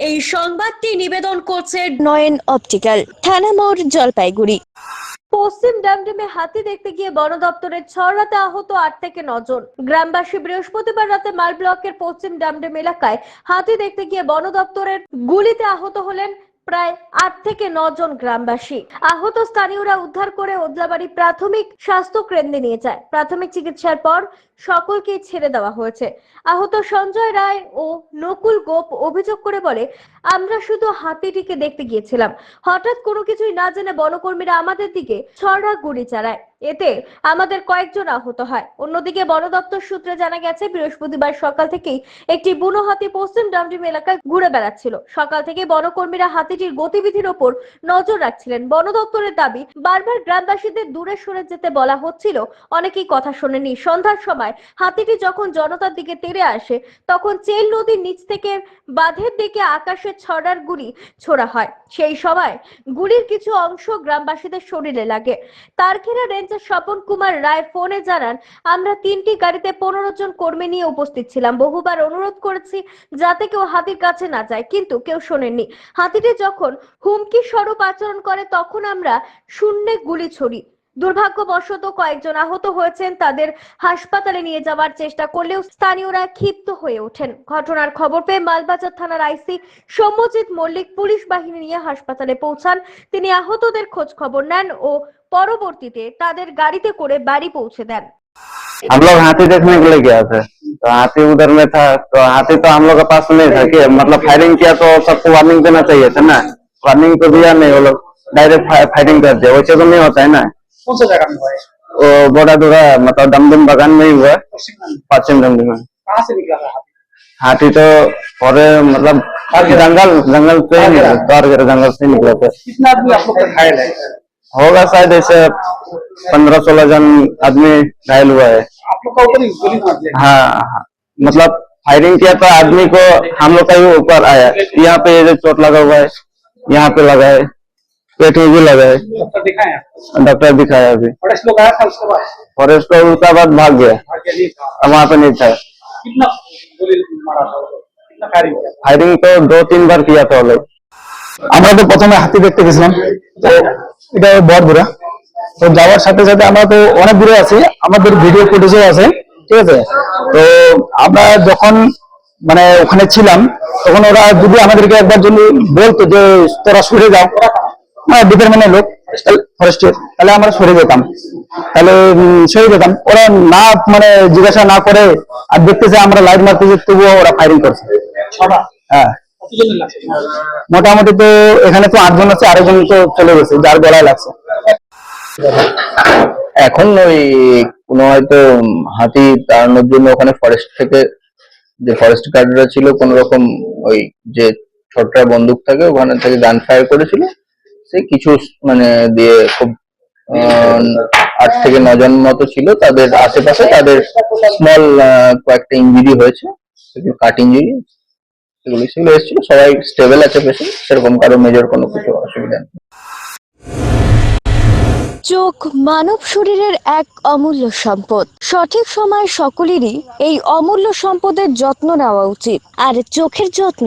এই সংবাদটি নিবেদন করছে নয়ন অপটিক্যাল থানা মোড় জলপাইগুড়ি। পশ্চিম ডামডেমে হাতি দেখতে গিয়ে বন দপ্তরের ছড়াতে আহত আট থেকে নজন গ্রামবাসী বৃহস্পতিবার রাতে মাল ব্লকের পশ্চিম ডামডেম এলাকায় হাতি দেখতে গিয়ে বন দপ্তরের গুলিতে আহত হলেন প্রায় আট থেকে জন গ্রামবাসী। আহত স্থানীয়রা উদ্ধার করে ওদলাবাড়ি প্রাথমিক স্বাস্থ্য কেন্দ্রে নিয়ে যায়। প্রাথমিক চিকিৎসার পর সকলকে ছেড়ে দেওয়া হয়েছে। আহত সঞ্জয় রায় ও নকুল গোপ অভিযোগ করে বলে আমরা শুধু হাতিটিকে দেখতে গিয়েছিলাম। হঠাৎ কোনো কিছুই না জেনে বনকর্মীরা আমাদের দিকে ছড়া গুলি চালায়। এতে আমাদের কয়েকজন আহত হয়। অন্যদিকে বন দপ্তর সূত্রে জানা গেছে, বৃহস্পতিবার সকাল থেকেই একটি বুনো হাতি পশ্চিম ডামডিম এলাকায় ঘুরে বেড়াচ্ছিল। সকাল থেকে বনকর্মীরা হাতিটির গতিবিধির ওপর নজর রাখছিলেন। বন দপ্তরের দাবি, বারবার গ্রামবাসীদের দূরে সরে যেতে বলা হচ্ছিল, অনেকেই কথা শোনেনি সন্ধ্যার সময় হাতিটি যখন জনতার দিকে তেড়ে আসে, তখন চেল নদীর নিচ থেকে বাঁধের দিকে আকাশে ছড়ার গুলি ছোড়া হয়। সেই সময় গুলির কিছু অংশ গ্রামবাসীদের শরীরে লাগে। তারকেরা রেঞ্জের স্বপন কুমার রায় ফোনে জানান, আমরা তিনটি গাড়িতে পনেরো জন কর্মী নিয়ে উপস্থিত ছিলাম। বহুবার অনুরোধ করেছি যাতে কেউ হাতির কাছে না যায়, কিন্তু কেউ শোনেননি। হাতিটি যখন হুমকি স্বরূপ আচরণ করে, তখন আমরা শূন্যে গুলি ছড়ি। দুর্ভাগ্যবশত কয়েকজন আহত হয়েছেন তাদের হাসপাতালে নিয়ে যাওয়ার চেষ্টা করলেও স্থানীয়রা ক্ষিপ্ত হয়ে ওঠেন ঘটনার খবর পেয়ে মালবাজার থানার আইসি সৌম্যজিৎ মল্লিক পুলিশ বাহিনী নিয়ে হাসপাতালে পৌঁছান তিনি আহতদের খোঁজ খবর নেন ও পরবর্তীতে তাদের গাড়িতে করে বাড়ি পৌঁছে দেন हम लोग हाथी देखने के लिए गया थे तो हाथी उधर में था तो हाथी तो हम लोग के पास नहीं था कि मतलब फायरिंग किया तो सबको वार्निंग देना चाहिए था ना वार्निंग तो दिया नहीं वो लोग डायरेक्ट फायरिंग कर दिया वैसे तो नहीं होता है ना कौन सा जगह में हुआ है बोरा दूरा मतलब दमदम बगान में ही हुआ है, पश्चिम। दमदम में? कहाँ से निकला था? हाथी? हाथी तो पूरे मतलब जंगल जंगल से ही तार गिरा जंगल से निकला था। कितना आदमी आप लोग घायल है? होगा शायद ऐसे पंद्रह सोलह जन आदमी घायल हुआ है। आप लोग का ऊपर ही गोली मार दिया। हाँ हाँ, मतलब फायरिंग किया तो आदमी को हम लोग का ही ऊपर आया। यहाँ पे चोट लगा हुआ है यहाँ पे लगा है। पेट में भी लगा है डॉक्टर दिखाए आप डॉक्टर दिखाया अभी फॉरेस्ट लोग आया था उसके बाद फॉरेस्ट को उसका बाद भाग गया भाग गया नहीं था अब वहाँ पे नहीं था कितना गोली मारा था वो लोग? कितना फायरिंग किया फायरिंग तो दो तीन बार किया था वो लोग আমরা তো প্রথমে হাতি দেখতে গেছিলাম তো এটা বড়বুড়া তো যাওয়ার সাথে সাথে আমরা তো অনেক দূরে আছি আমাদের ভিডিও ফুটেজও আছে ঠিক আছে তো আমরা যখন মানে ওখানে ছিলাম তখন ওরা যদি আমাদেরকে একবার যদি বলতো যে তোরা সরে যাও মানে ডিপার্টমেন্টের লোক ফরেস্টের তাহলে আমরা সরে যেতাম। তাহলে সরে যেতাম। ওরা না মানে জিজ্ঞাসা না করে আর দেখতেছে আমরা লাইট মারতেছি তবুও ওরা ফায়ারিং করছে। হ্যাঁ। মোটামুটি তো এখানে তো আটজন আছে আরেকজন তো চলে গেছে যার গলায় লাগছে। এখন ওই কোনো হয়তো হাতি তাড়ানোর জন্য ওখানে ফরেস্ট থেকে যে ফরেস্ট গার্ডরা ছিল কোন রকম ওই যে ছোটরা বন্দুক থাকে ওখানে থেকে গান ফায়ার করেছিল। সে কিছু মানে দিয়ে খুব আট থেকে নজন মতো ছিল। তাদের আশেপাশে তাদের স্মল কয়েকটা ইঞ্জুরি হয়েছে। কাট ইঞ্জুরি সেগুলো সেগুলো এসেছিল। সবাই স্টেবল আছে বেশি। সেরকম কারও মেজর কোনো কিছু অসুবিধা নেই। চোখ মানব শরীরের এক অমূল্য সম্পদ। সঠিক সময় সকলেরই এই অমূল্য সম্পদের যত্ন নেওয়া উচিত। আর চোখের যত্ন